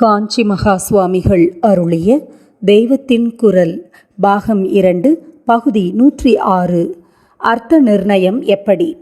காஞ்சி மகா சுவாமிகள் அருளிய தெய்வத்தின் குரல் பாகம் இரண்டு பகுதி நூற்றி ஆறு. அர்த்த நிர்ணயம் எப்படி?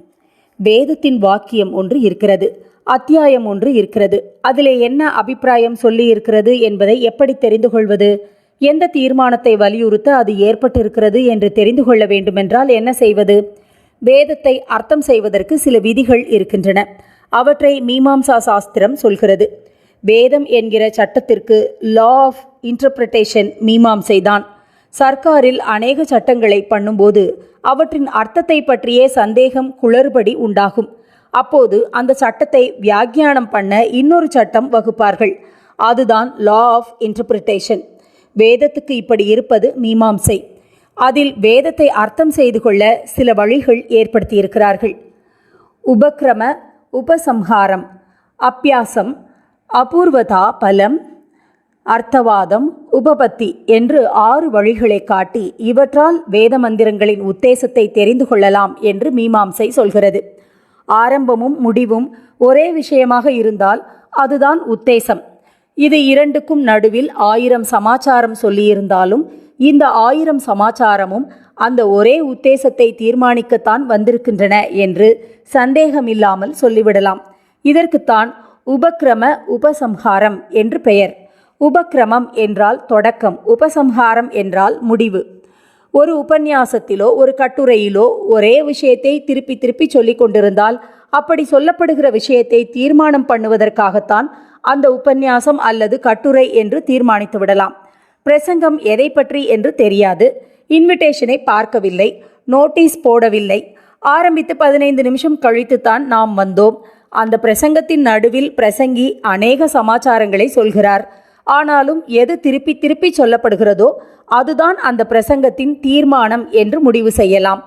வேதத்தின் வாக்கியம் ஒன்று இருக்கிறது அத்தியாயம் ஒன்று இருக்கிறது. அதிலே என்ன அபிப்பிராயம் சொல்லி இருக்கிறது என்பதை எப்படி தெரிந்து கொள்வது? எந்த தீர்மானத்தை வலியுறுத்த அது ஏற்பட்டிருக்கிறது என்று தெரிந்து கொள்ள வேண்டுமென்றால் என்ன செய்வது? வேதத்தை அர்த்தம் செய்வதற்கு சில விதிகள் இருக்கின்றன. அவற்றை மீமாம்சா சாஸ்திரம் சொல்கிறது. வேதம் என்கிற சட்டத்திற்கு லா ஆஃப் இன்டர்பிரிட்டேஷன் மீமாம்சைதான் சர்க்காரில் அநேக சட்டங்களை பண்ணும்போது அவற்றின் அர்த்தத்தை பற்றியே சந்தேகம் குளறுபடி உண்டாகும். அப்போது அந்த சட்டத்தை வியாக்கியானம் பண்ண இன்னொரு சட்டம் வகுப்பார்கள். அதுதான் லா ஆஃப் இன்டர்பிரிட்டேஷன் வேதத்துக்கு இப்படி இருப்பது மீமாம்சை அதில் வேதத்தை அர்த்தம் செய்து கொள்ள சில வழிகள் ஏற்படுத்தியிருக்கிறார்கள். உபக்ரம உபசம்ஹாரம் அப்பியாசம் அபூர்வதா பலம் அர்த்தவாதம் உபபத்தி என்று ஆறு வழிகளை காட்டி இவற்றால் வேத மந்திரங்களின் உத்தேசத்தை தெரிந்து கொள்ளலாம் என்று மீமாம்சை சொல்கிறது. ஆரம்பமும் முடிவும் ஒரே விஷயமாக இருந்தால் அதுதான் உத்தேசம். இது இரண்டுக்கும் நடுவில் ஆயிரம் சமாச்சாரம் சொல்லியிருந்தாலும் இந்த ஆயிரம் சமாச்சாரமும் அந்த ஒரே உத்தேசத்தை தீர்மானிக்கத்தான் வந்திருக்கின்றன என்று சந்தேகமில்லாமல் சொல்லிவிடலாம். இதற்குத்தான் உபக்ரம உபசம்ஹாரம் என்று பெயர். உபக்ரமம் என்றால் தொடக்கம் உபசம்ஹாரம் என்றால் முடிவு. ஒரு உபன்யாசத்திலோ ஒரு கட்டுரையிலோ ஒரே விஷயத்தை திருப்பி திருப்பி சொல்லிக் கொண்டிருந்தால் அப்படி சொல்லப்படுகிற விஷயத்தை தீர்மானம் பண்ணுவதற்காகத்தான் அந்த உபன்யாசம் அல்லது கட்டுரை என்று தீர்மானித்து விடலாம். பிரசங்கம் எதை பற்றி என்று தெரியாது. இன்விடேஷனை பார்க்கவில்லை. நோட்டீஸ் போடவில்லை. ஆரம்பித்து பதினைந்து நிமிஷம் கழித்துத்தான் நாம் வந்தோம். அந்த பிரசங்கத்தின் நடுவில் பிரசங்கி அநேக சமாச்சாரங்களை சொல்கிறார். ஆனாலும் எது திருப்பி திருப்பி சொல்லப்படுகிறதோ அதுதான் அந்த பிரசங்கத்தின் தீர்மானம் என்று முடிவு செய்யலாம்.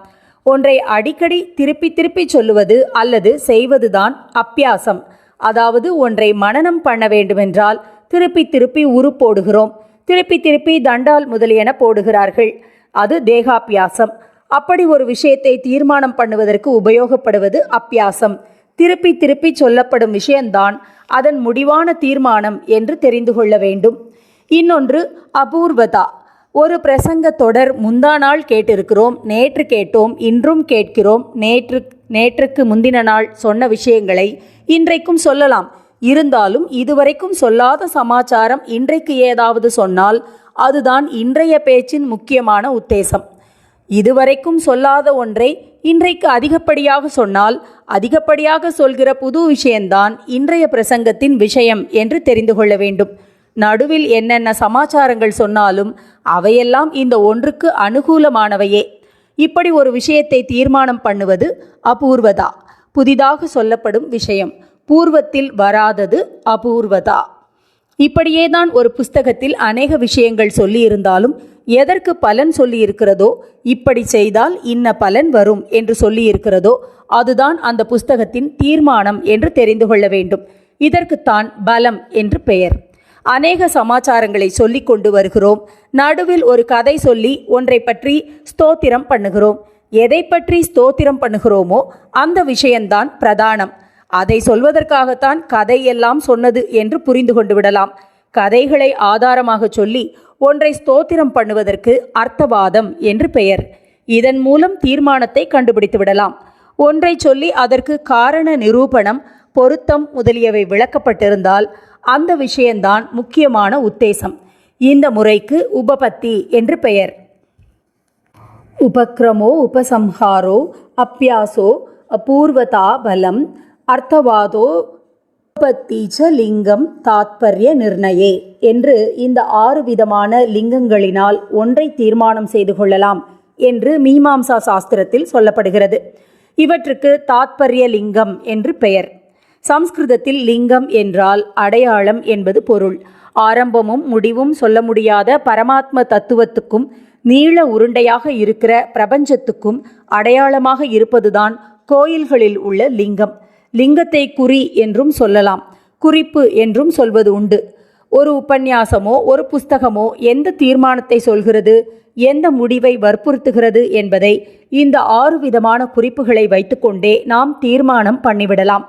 ஒன்றை அடிக்கடி திருப்பி திருப்பி சொல்லுவது அல்லது செய்வதுதான் அப்பியாசம் அதாவது ஒன்றை மனனம் பண்ண வேண்டுமென்றால் திருப்பி திருப்பி உரு போடுகிறோம். திருப்பி திருப்பி தண்டால் முதலியன போடுகிறார்கள். அது தேகாபியாசம். அப்படி ஒரு விஷயத்தை தீர்மானம் பண்ணுவதற்கு உபயோகப்படுவது அப்பியாசம் திருப்பி திருப்பி சொல்லப்படும் விஷயம்தான் அதன் முடிவான தீர்மானம் என்று தெரிந்து கொள்ள வேண்டும். இன்னொன்று அபூர்வதா. ஒரு பிரசங்க தொடர் முந்தா நாள் கேட்டிருக்கிறோம் நேற்று கேட்டோம் இன்றும் கேட்கிறோம் நேற்று நேற்றுக்கு முந்தின நாள் சொன்ன விஷயங்களை இன்றைக்கும் சொல்லலாம். இருந்தாலும் இதுவரைக்கும் சொல்லாத சமாச்சாரம் இன்றைக்கு ஏதாவது சொன்னால் அதுதான் இன்றைய பேச்சின் முக்கியமான உத்தேசம். இதுவரைக்கும் சொல்லாத ஒன்றை இன்றைக்கு அதிகப்படியாக சொன்னால் அதிகப்படியாக சொல்கிற புது விஷயம்தான் இன்றைய பிரசங்கத்தின் விஷயம் என்று தெரிந்து கொள்ள வேண்டும். நடுவில் என்னென்ன சமாச்சாரங்கள் சொன்னாலும் அவையெல்லாம் இந்த ஒன்றுக்கு அனுகூலமானவையே. இப்படி ஒரு விஷயத்தை தீர்மானம் பண்ணுவது அபூர்வதா? புதிதாக சொல்லப்படும் விஷயம் பூர்வத்தில் வராதது அபூர்வதா? இப்படியேதான் ஒரு புஸ்தகத்தில் அநேக விஷயங்கள் சொல்லியிருந்தாலும் எதற்கு பலன் சொல்லியிருக்கிறதோ இப்படி செய்தால் இன்ன பலன் வரும் என்று சொல்லியிருக்கிறதோ அதுதான் அந்த புஸ்தகத்தின் தீர்மானம் என்று தெரிந்து கொள்ள வேண்டும். இதற்குத்தான் பலம் என்று பெயர். அநேக சமாச்சாரங்களை சொல்லிக் கொண்டு வருகிறோம். நடுவில் ஒரு கதை சொல்லி ஒன்றை பற்றி ஸ்தோத்திரம் பண்ணுகிறோம். எதை பற்றி ஸ்தோத்திரம் பண்ணுகிறோமோ அந்த விஷயம்தான் பிரதானம். அதை சொல்வதற்காகத்தான் கதையெல்லாம் சொன்னது என்று புரிந்து கொண்டு விடலாம். கதைகளை ஆதாரமாக சொல்லி ஒன்றை ஸ்தோத்திரம் பண்ணுவதற்கு அர்த்தவாதம் என்று பெயர். இதன் மூலம் தீர்மானத்தை கண்டுபிடித்து விடலாம். ஒன்றை சொல்லி அதற்கு காரண நிரூபணம் பொருத்தம் முதலியவை விளக்கப்பட்டிருந்தால் அந்த விஷயந்தான் முக்கியமான உத்தேசம். இந்த முறைக்கு உபபத்தி என்று பெயர். உபக்ரமோ உபசம்ஹாரோ அப்பியாசோ அபூர்வதா பலம் அர்த்தவாதோ உற்பத்தீச்ச லிங்கம் தாத்பரிய நிர்ணயே என்று இந்த ஆறு விதமான லிங்கங்களினால் ஒன்றை தீர்மானம் செய்து கொள்ளலாம் என்று மீமாம்சா சாஸ்திரத்தில் சொல்லப்படுகிறது. இவற்றுக்கு தாத்பரிய லிங்கம் என்று பெயர். சம்ஸ்கிருதத்தில் லிங்கம் என்றால் அடையாளம் என்பது பொருள். ஆரம்பமும் முடிவும் சொல்ல முடியாத பரமாத்ம தத்துவத்துக்கும் நீள உருண்டையாக இருக்கிற பிரபஞ்சத்துக்கும் அடையாளமாக இருப்பதுதான் கோயில்களில் உள்ள லிங்கம். லிங்கத்தை குறி என்றும் சொல்லலாம். குறிப்பு என்றும் சொல்வது உண்டு. ஒரு உபன்யாசமோ ஒரு புஸ்தகமோ எந்த தீர்மானத்தை சொல்கிறது எந்த முடிவை வற்புறுத்துகிறது என்பதை இந்த ஆறு விதமான குறிப்புகளை வைத்துக்கொண்டே நாம் தீர்மானம் பண்ணிவிடலாம்.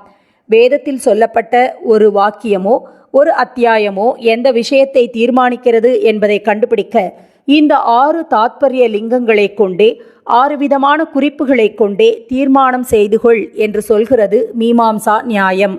வேதத்தில் சொல்லப்பட்ட ஒரு வாக்கியமோ ஒரு அத்தியாயமோ எந்த விஷயத்தை தீர்மானிக்கிறது என்பதை கண்டுபிடிக்க இந்த ஆறு தாத்பரிய லிங்கங்களை கொண்டே ஆறு விதமான குறிப்புகளை கொண்டே தீர்மானம் செய்து கொள் என்று சொல்கிறது மீமாம்சா நியாயம்.